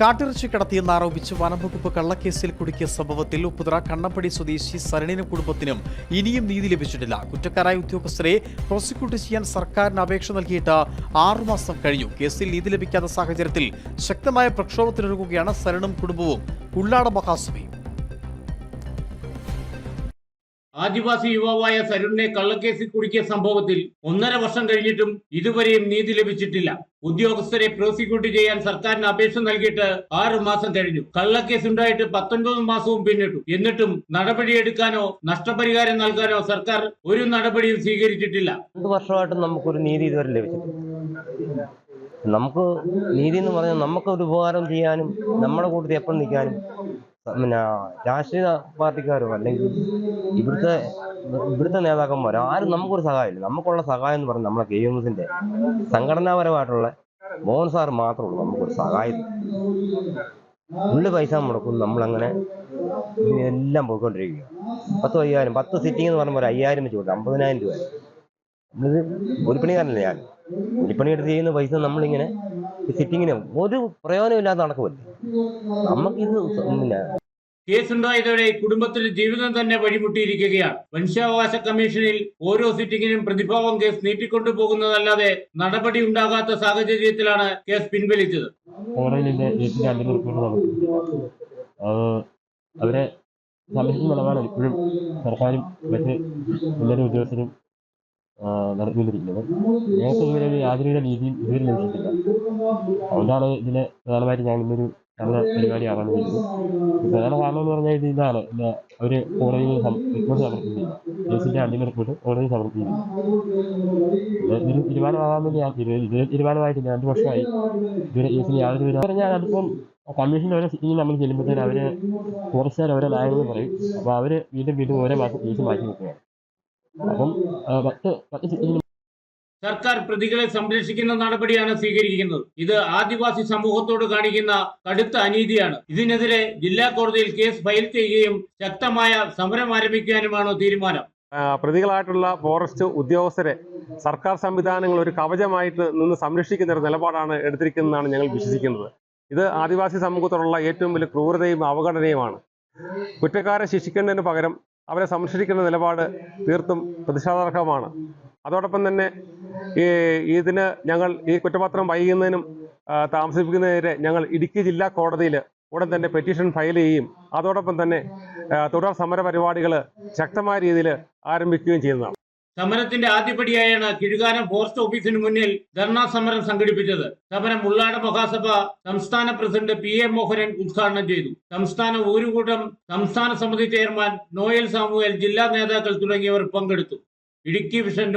കാട്ടിറച്ചി കടത്തിയെന്ന് ആരോപിച്ച് വനംവകുപ്പ് കള്ളക്കേസിൽ കുടുക്കിയ സംഭവത്തിൽ ഉപ്പുതറ കണ്ണപ്പടി സ്വദേശി സരണിനും കുടുംബത്തിനും ഇനിയും നീതി ലഭിച്ചിട്ടില്ല. കുറ്റക്കാരായ ഉദ്യോഗസ്ഥരെ പ്രോസിക്യൂട്ട് ചെയ്യാൻ സർക്കാരിന് അപേക്ഷ നൽകിയിട്ട് ആറുമാസം കഴിഞ്ഞു. കേസിൽ നീതി ലഭിക്കാത്ത സാഹചര്യത്തിൽ ശക്തമായ പ്രക്ഷോഭത്തിനൊരുങ്ങുകയാണ് സരണും കുടുംബവും. ഉള്ളാട മഹാസഭയും. ആദിവാസി യുവാവായ സരുണിനെ കള്ളക്കേസിൽ കുടുക്കിയ സംഭവത്തിൽ ഒന്നര വർഷം കഴിഞ്ഞിട്ടും ഇതുവരെയും നീതി ലഭിച്ചിട്ടില്ല. ഉദ്യോഗസ്ഥരെ പ്രോസിക്യൂട്ട് ചെയ്യാൻ സർക്കാരിന് അപേക്ഷ നൽകിയിട്ട് ആറു മാസം കഴിഞ്ഞു. കള്ളക്കേസ് ഉണ്ടായിട്ട് പത്തൊൻപത് മാസവും പിന്നിട്ടു. എന്നിട്ടും നടപടിയെടുക്കാനോ നഷ്ടപരിഹാരം നൽകാനോ സർക്കാർ ഒരു നടപടിയും സ്വീകരിച്ചിട്ടില്ല. രണ്ട് വർഷമായിട്ട് നമുക്കൊരു നീതി ഇതുവരെ ലഭിച്ചിട്ടില്ല. നമുക്ക് നീതി എന്ന് പറഞ്ഞാൽ നമുക്ക് ഒരു ഉപകാരം ചെയ്യാനും നമ്മുടെ കൂട്ടത്തിൽ എപ്പം നിൽക്കാനും പിന്നെ രാഷ്ട്രീയ പാർട്ടിക്കാരോ അല്ലെങ്കിൽ ഇവിടുത്തെ ഇവിടുത്തെ നേതാക്കന്മാരോ ആരും നമുക്കൊരു സഹായമില്ല. നമുക്കുള്ള സഹായം എന്ന് പറഞ്ഞാൽ നമ്മളെ കെ എം എസിന്റെ സംഘടനാപരമായിട്ടുള്ള മോഹൻ സാർ മാത്രമേ ഉള്ളൂ. നമുക്കൊരു സഹായം. ഉള്ള പൈസ മുടക്കും. നമ്മളങ്ങനെ എല്ലാം പോയിക്കൊണ്ടിരിക്കുക പത്ത് അയ്യായിരം പത്ത് സിറ്റിംഗ് എന്ന് പറയുമ്പോൾ ഒരു അയ്യായിരം വെച്ച് കൊടുക്കും. അമ്പതിനായിരം രൂപ. നമ്മളിത് കൂലിപ്പണിക്കാരനല്ലേ ഞാൻ? കൂലിപ്പണി എടുത്ത് ചെയ്യുന്ന പൈസ നമ്മളിങ്ങനെ സിറ്റിങ്ങിന് ഒരു പ്രയോജനമില്ലാതെ നടക്കുമല്ലേ നമുക്കിത് പിന്നെ കേസുണ്ടായതോടെ കുടുംബത്തിൽ ജീവിതം തന്നെ വഴിമുട്ടിയിരിക്കുകയാണ്. മനുഷ്യാവകാശ കമ്മീഷനിൽ ഓരോ സിറ്റിങ്ങിനും പ്രതിഭാവം കേസ് നീട്ടിക്കൊണ്ടുപോകുന്നതല്ലാതെ നടപടി ഉണ്ടാകാത്ത സാഹചര്യത്തിലാണ് കേസ് പിൻവലിച്ചത്. കോടതിയിലെ ജഡ്ജിന്റെ അന്തിമ റിപ്പോർട്ട് നമുക്ക് അവരെ സംരക്ഷിക്കുന്ന നിലപാടാണ് ഇപ്പോഴും സർക്കാരും മറ്റ് ഉദ്യോഗസ്ഥരും ആ, നേരത്തെ യാതൊരുവിധ രീതിയും ഇതുവരെ ലഭിച്ചിട്ടില്ല അതുകൊണ്ടാണ് ഇതിനെ പ്രധാനമായിട്ട് ഞാൻ ഇന്നൊരു നല്ല പരിപാടി വേണ്ടത് പ്രധാന കാരണം എന്ന് പറഞ്ഞാൽ ഇത് ഇതാണ്. അവർ കോടതിയിൽ റിപ്പോർട്ട് സമർപ്പിക്കുന്നില്ല കേസിന്റെ അന്തിമ റിപ്പോർട്ട് കോടതിയിൽ സമർപ്പിക്കുന്നില്ല ഇത് ഇതൊരു തീരുമാനമാകാൻ വേണ്ടി ഞാൻ തീരു- ഇത് തീരുമാനമായിട്ടില്ല. രണ്ട് വർഷമായി ഇതുവരെ കേസിന് യാതൊരു വിധ പറഞ്ഞാൽ അതിപ്പം കമ്മീഷന്റെ ഓരോ സിറ്റിങ്ങിൽ നമ്മൾ ചെല്ലുമ്പോഴത്തേനും അവർ ഫോറസ്റ്റുകാർ ഓരോ ന്യായങ്ങൾ പറയും. അപ്പോൾ അവർ വീണ്ടും വീണ്ടും ഓരോ മാസം കേസ് മാറ്റി വെക്കുകയാണ്. അപ്പം പത്ത് പത്ത് സർക്കാർ പ്രതികളെ സംരക്ഷിക്കുന്ന നടപടിയാണ് സ്വീകരിക്കുന്നത്. ഇത് ആദിവാസി സമൂഹത്തോട് കാണിക്കുന്ന കടുത്ത അനീതിയാണ്. ഇതിനെതിരെ ജില്ലാ കോടതിയിൽ കേസ് ഫയൽ ചെയ്യുകയും ശക്തമായ സമരം ആരംഭിക്കാനുമാണ് തീരുമാനം. പ്രതികളായിട്ടുള്ള ഫോറസ്റ്റ് ഉദ്യോഗസ്ഥരെ സർക്കാർ സംവിധാനങ്ങൾ ഒരു കവചമായിട്ട് നിന്ന് സംരക്ഷിക്കുന്ന ഒരു നിലപാടാണ് എടുത്തിരിക്കുന്നതെന്നാണ് ഞങ്ങൾ വിശ്വസിക്കുന്നത്. ഇത് ആദിവാസി സമൂഹത്തോടുള്ള ഏറ്റവും വലിയ ക്രൂരതയും അവഗണനയുമാണ്. കുറ്റക്കാരെ ശിക്ഷിക്കേണ്ടതിന് പകരം അവരെ സംരക്ഷിക്കുന്ന നിലപാട് തീർത്തും പ്രതിഷേധാർഹമാണ്. അതോടൊപ്പം തന്നെ ഈ ഇതിന് ഞങ്ങൾ ഈ കുറ്റപത്രം വൈകുന്നതിനും താമസിപ്പിക്കുന്നതിനെതിരെ ഞങ്ങൾ ഇടുക്കി ജില്ലാ കോടതിയിൽ ഉടൻ തന്നെ പെറ്റീഷൻ ഫയൽ ചെയ്യും അതോടൊപ്പം തന്നെ തുടർ സമര പരിപാടികൾ ശക്തമായ രീതിയിൽ ആരംഭിക്കുകയും ചെയ്യുന്നതാണ്. സമരത്തിന്റെ ആദ്യപടിയായാണ് കിഴുകാനം ഫോറസ്റ്റ് ഓഫീസിന് മുന്നിൽ ധർണാ സമരം സംഘടിപ്പിച്ചത്. സമരം ഉള്ളാട മഹാസഭ സംസ്ഥാന പ്രസിഡന്റ് പി എ മോഹനൻ ഉദ്ഘാടനം ചെയ്തു. സംസ്ഥാന ഊരുകൂട്ടം സംസ്ഥാന സമിതി ചെയർമാൻ നോയൽ സാമുവേൽ ജില്ലാ നേതാക്കൾ തുടങ്ങിയവർ പങ്കെടുത്തു. ഇടുക്കി വിഷൻ